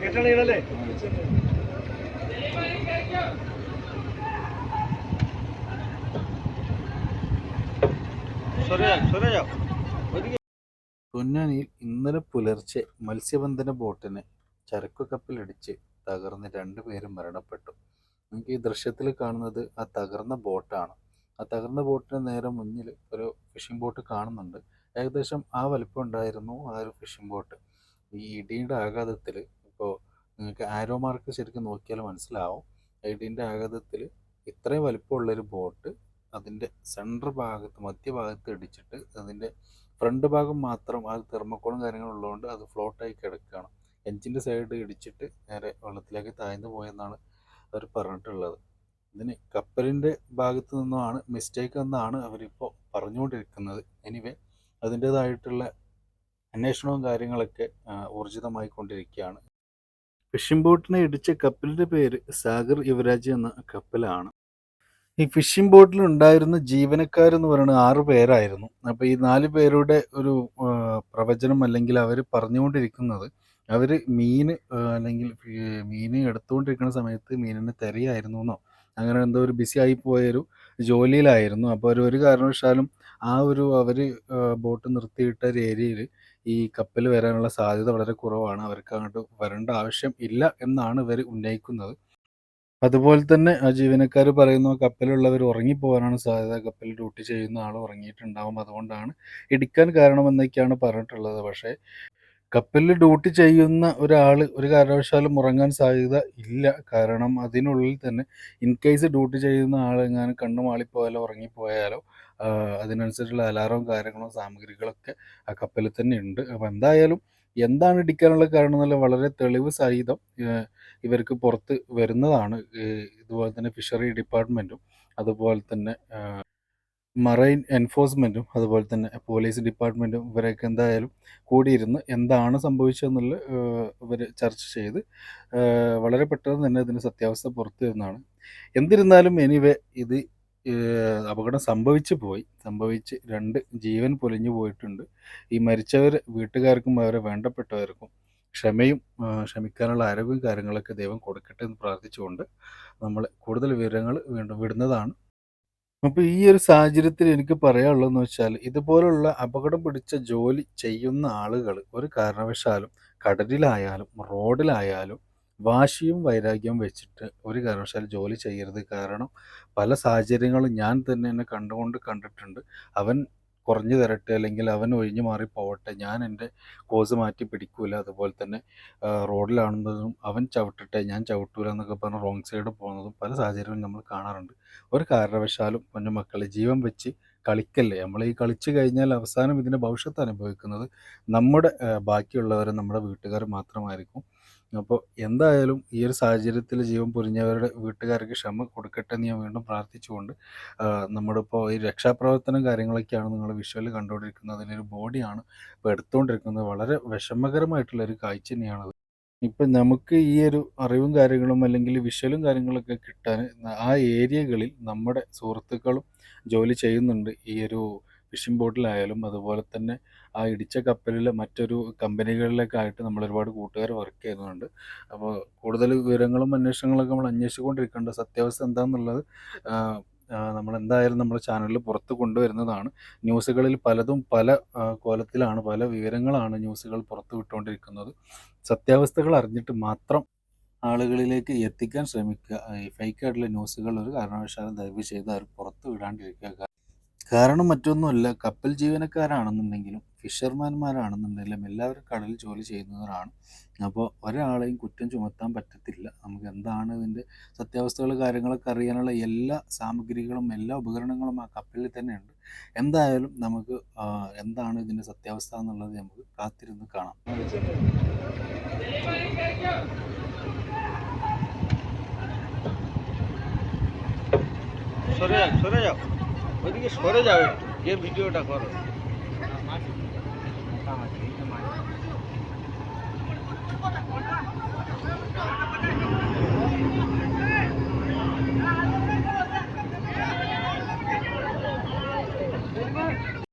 കേട്ടണീടല്ലേ പൊന്നാനിയിൽ ഇന്നലെ പുലർച്ചെ മത്സ്യബന്ധന ബോട്ടിന് ചരക്കു കപ്പലിടിച്ച് തകർന്ന് രണ്ടുപേരും മരണപ്പെട്ടു. നമുക്ക് ഈ ദൃശ്യത്തിൽ കാണുന്നത് ആ തകർന്ന ബോട്ടാണ്. ആ തകർന്ന ബോട്ടിന് നേരെ മുന്നിൽ ഒരു ഫിഷിംഗ് ബോട്ട് കാണുന്നുണ്ട്. ഏകദേശം ആ വലിപ്പം ഉണ്ടായിരുന്നു ആ ഒരു ഫിഷിംഗ് ബോട്ട് ഈ ഇടിയുടെ ആഘാതത്തിൽ ഇപ്പോൾ നിങ്ങൾക്ക് ആരോ മാർക്ക് ശരിക്കും നോക്കിയാൽ മനസ്സിലാവും. ഇടിയുടെ ആഘാതത്തിൽ ഇത്രയും വലിപ്പമുള്ളൊരു ബോട്ട് അതിന്റെ സെൻട്രൽ ഭാഗത്ത് മധ്യഭാഗത്ത് ഇടിച്ചിട്ട് അതിന്റെ ഫ്രണ്ട് ഭാഗം മാത്രം അത് തെർമക്കോളും കാര്യങ്ങളും ഉള്ളതുകൊണ്ട് അത് ഫ്ലോട്ടായി കിടക്കുകയാണ് എഞ്ചിന്റെ സൈഡ് ഇടിച്ചിട്ട് നേരെ വെള്ളത്തിലേക്ക് താഴ്ന്നു പോയെന്നാണ് അവർ പറഞ്ഞിട്ടുള്ളത്. ഇതിന് കപ്പലിന്റെ ഭാഗത്തു നിന്നുമാണ് മിസ്റ്റേക്ക് എന്നാണ് അവരിപ്പോൾ പറഞ്ഞുകൊണ്ടിരിക്കുന്നത്. എനിവേ അതിന്റേതായിട്ടുള്ള അന്വേഷണവും കാര്യങ്ങളൊക്കെ ഊർജിതമായി കൊണ്ടിരിക്കുകയാണ് ഫിഷിംഗ് ബോട്ടിനെ ഇടിച്ച കപ്പലിന്റെ പേര് സാഗർ യുവരാജ് എന്ന കപ്പലാണ്. ഈ ഫിഷിംഗ് ബോട്ടിൽ ഉണ്ടായിരുന്ന ജീവനക്കാരെന്ന് പറയുന്നത് ആറ് പേരായിരുന്നു. അപ്പോൾ ഈ നാല് പേരുടെ ഒരു പ്രവചനം അല്ലെങ്കിൽ അവർ പറഞ്ഞുകൊണ്ടിരിക്കുന്നത് അവർ മീൻ അല്ലെങ്കിൽ മീൻ എടുത്തുകൊണ്ടിരിക്കുന്ന സമയത്ത് മീനിനെ തിരയായിരുന്നു എന്നോ അങ്ങനെ എന്തോ ഒരു ബിസി ആയി പോയൊരു ജോലിയിലായിരുന്നു. അപ്പോൾ അവർ ഒരു കാരണവശാലും ആ ഒരു അവർ ബോട്ട് നിർത്തിയിട്ട ഒരു ഏരിയയിൽ ഈ കപ്പൽ വരാനുള്ള സാധ്യത വളരെ കുറവാണ്. അവർക്ക് അങ്ങോട്ട് വരേണ്ട ആവശ്യം ഇല്ല എന്നാണ് ഇവർ ഉന്നയിക്കുന്നത്. അതുപോലെ തന്നെ ആ ജീവനക്കാർ പറയുന്നു കപ്പലുള്ളവർ ഉറങ്ങിപ്പോകാനാണ് സാധ്യത. കപ്പലിൽ ഡ്യൂട്ടി ചെയ്യുന്ന ആൾ ഉറങ്ങിയിട്ടുണ്ടാവും. അതുകൊണ്ടാണ് ഇടിക്കാൻ കാരണമെന്നൊക്കെയാണ് പറഞ്ഞിട്ടുള്ളത്. പക്ഷേ കപ്പലിൽ ഡ്യൂട്ടി ചെയ്യുന്ന ഒരാൾ ഒരു കാരണവശാലും ഉറങ്ങാൻ സാധ്യത ഇല്ല. കാരണം അതിനുള്ളിൽ തന്നെ ഇൻ കേസ് ഡ്യൂട്ടി ചെയ്യുന്ന ആൾ എങ്ങാനും കണ്ണു മാളിപ്പോയാലോ ഉറങ്ങിപ്പോയാലോ അതിനനുസരിച്ചുള്ള അലാറവും കാര്യങ്ങളും സാമഗ്രികളൊക്കെ ആ കപ്പലിൽ തന്നെ ഉണ്ട്. അപ്പോൾ എന്തായാലും എന്താണ് ഇടിക്കാനുള്ള കാരണം എന്നുള്ള വളരെ തെളിവ് സഹിതം ഇവർക്ക് പുറത്ത് വരുന്നതാണ്. ഇതുപോലെ തന്നെ ഫിഷറി ഡിപ്പാർട്ട്മെന്റും അതുപോലെ തന്നെ മറൈൻ എൻഫോഴ്സ്മെന്റും അതുപോലെ തന്നെ പോലീസ് ഡിപ്പാർട്ട്മെന്റും ഇവരൊക്കെ എന്തായാലും കൂടിയിരുന്ന് എന്താണ് സംഭവിച്ചതെന്നുള്ള ഇവർ ചർച്ച ചെയ്ത് വളരെ പെട്ടെന്ന് തന്നെ ഇതിന്റെ സത്യാവസ്ഥ പുറത്തു വരുന്നതാണ് എന്നിരുന്നാലും എനിവേ ഇത് അപകടം സംഭവിച്ചു പോയി. സംഭവിച്ച് രണ്ട് ജീവൻ പൊലിഞ്ഞു പോയിട്ടുണ്ട്. ഈ മരിച്ചവർ വീട്ടുകാർക്കും അവരെ വേണ്ടപ്പെട്ടവർക്കും ക്ഷമയും ക്ഷമിക്കാനുള്ള ആരോഗ്യവും കാര്യങ്ങളൊക്കെ ദൈവം കൊടുക്കട്ടെ എന്ന് പ്രാർത്ഥിച്ചുകൊണ്ട് നമ്മൾ കൂടുതൽ വിവരങ്ങൾ വീണ്ടും വിടുന്നതാണ്. അപ്പോൾ ഈ ഒരു സാഹചര്യത്തിൽ എനിക്ക് പറയാനുള്ളതെന്ന് വെച്ചാൽ ഇതുപോലുള്ള അപകടം പിടിച്ച ജോലി ചെയ്യുന്ന ആളുകൾ ഒരു കാരണവശാലും കടലിലായാലും റോഡിലായാലും വാശിയും വൈരാഗ്യവും വെച്ചിട്ട് ഒരു കാരണവശാലും ജോലി ചെയ്യരുത്. കാരണം പല സാഹചര്യങ്ങളും ഞാൻ തന്നെ എന്നെ കണ്ടുകൊണ്ട് കണ്ടിട്ടുണ്ട്. അവൻ കുറഞ്ഞു തരട്ടെ അല്ലെങ്കിൽ അവൻ ഒഴിഞ്ഞു മാറി പോവട്ടെ ഞാൻ എന്റെ കോഴ്സ് മാറ്റി പിടിക്കൂല അതുപോലെ തന്നെ റോഡിലാണെന്നതും അവൻ ചവിട്ടട്ടെ ഞാൻ ചവിട്ടൂല എന്നൊക്കെ പറഞ്ഞ് റോങ് സൈഡ് പോകുന്നതും പല സാഹചര്യങ്ങളും നമ്മൾ കാണാറുണ്ട്. ഒരു കാരണവശാലും പൊന്നു മക്കളെ ജീവൻ വെച്ച് കളിക്കല്ലേ? നമ്മൾ ഈ കളിച്ചു കഴിഞ്ഞാൽ അവസാനം ഇതിന്റെ ഭവിഷ്യത്ത് അനുഭവിക്കുന്നത് നമ്മുടെ ബാക്കിയുള്ളവർ നമ്മുടെ വീട്ടുകാർ മാത്രമായിരിക്കും. അപ്പോൾ എന്തായാലും ഈ ഒരു സാഹചര്യത്തിൽ ജീവൻ പൊരിഞ്ഞവരുടെ വീട്ടുകാർക്ക് ക്ഷമ കൊടുക്കട്ടെ എന്ന് ഞാൻ വീണ്ടും പ്രാർത്ഥിച്ചുകൊണ്ട് നമ്മളിപ്പോൾ ഈ രക്ഷാപ്രവർത്തനം കാര്യങ്ങളൊക്കെയാണ് നിങ്ങൾ വിഷ്വൽ കണ്ടുകൊണ്ടിരിക്കുന്നത്. അതിലൊരു ബോഡിയാണ് ഇപ്പോൾ എടുത്തുകൊണ്ടിരിക്കുന്നത്. വളരെ വിഷമകരമായിട്ടുള്ള ഒരു കാഴ്ച തന്നെയാണത് ഇപ്പം നമുക്ക് ഈ ഒരു അറിവും കാര്യങ്ങളും അല്ലെങ്കിൽ വിഷ്വലും കാര്യങ്ങളൊക്കെ കിട്ടാൻ ആ ഏരിയകളിൽ നമ്മുടെ സുഹൃത്തുക്കളും ജോലി ചെയ്യുന്നുണ്ട്. ഈ ഒരു ഫിഷിംഗ് ബോട്ടിലായാലും അതുപോലെ തന്നെ ആ ഇടിച്ച കപ്പലിൽ മറ്റൊരു കമ്പനികളിലേക്കായിട്ട് നമ്മൾ ഒരുപാട് കൂട്ടുകാർ വർക്ക് ചെയ്യുന്നുണ്ട്. അപ്പോൾ കൂടുതൽ വിവരങ്ങളും അന്വേഷണങ്ങളൊക്കെ നമ്മൾ അന്വേഷിച്ചുകൊണ്ടിരിക്കേണ്ട സത്യാവസ്ഥ എന്താണെന്നുള്ളത് നമ്മൾ എന്തായാലും നമ്മുടെ ചാനലിൽ പുറത്ത് കൊണ്ടുവരുന്നതാണ്. ന്യൂസുകളിൽ പലതും പല കോലത്തിലാണ് പല വിവരങ്ങളാണ് ന്യൂസുകൾ പുറത്ത് വിട്ടുകൊണ്ടിരിക്കുന്നത്. സത്യാവസ്ഥകൾ അറിഞ്ഞിട്ട് മാത്രം ആളുകളിലേക്ക് എത്തിക്കാൻ ശ്രമിക്കുക. ഈ ഫേക്കായിട്ടുള്ള ന്യൂസുകൾ ഒരു കാരണവശാലും ദയവ് ചെയ്ത് അവർ പുറത്ത് വിടാണ്ടിരിക്കുക. കാരണം മറ്റൊന്നുമല്ല. കപ്പൽ ജീവനക്കാരാണെന്നുണ്ടെങ്കിലും ഫിഷർമാൻമാരാണെന്നുണ്ടെങ്കിലും എല്ലാവരും കടലിൽ ജോലി ചെയ്യുന്നവരാണ്. അപ്പോൾ ഒരാളെയും കുറ്റം ചുമത്താൻ പറ്റത്തില്ല. നമുക്ക് എന്താണ് ഇതിന്റെ സത്യാവസ്ഥകൾ കാര്യങ്ങളൊക്കെ അറിയാനുള്ള എല്ലാ സാമഗ്രികളും എല്ലാ ഉപകരണങ്ങളും ആ കപ്പലിൽ തന്നെയുണ്ട്. എന്തായാലും നമുക്ക് എന്താണ് ഇതിന്റെ സത്യാവസ്ഥ എന്നുള്ളത് നമുക്ക് കാത്തിരുന്ന് കാണാം. ওইদিকে সরে যাও একটু যে ভিডিওটা করো।